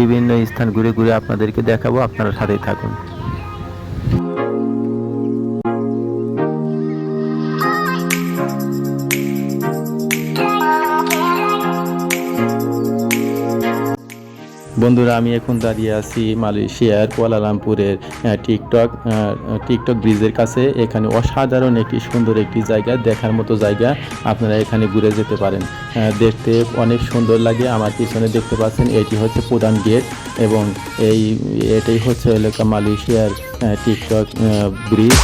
বিভিন্ন স্থান ঘুরে ঘুরে আপনাদেরকে দেখাবো আপনারা সাথেই থাকুন। বন্ধুরা, আমি এখন দাঁড়িয়ে আছি মালয়েশিয়ার কুয়ালালামপুরের টিকটক টিকটক ব্রিজের কাছে। এখানে অসাধারণ একটি সুন্দর একটি জায়গা, দেখার মতো জায়গা আপনারা এখানে ঘুরে যেতে পারেন। দেখতে অনেক সুন্দর লাগে, আমার পিছনে দেখতে পাচ্ছেন, এটি হচ্ছে প্রধান গেট এবং এই, এটাই হচ্ছে এলাকা মালয়েশিয়ার টিকটক ব্রিজ।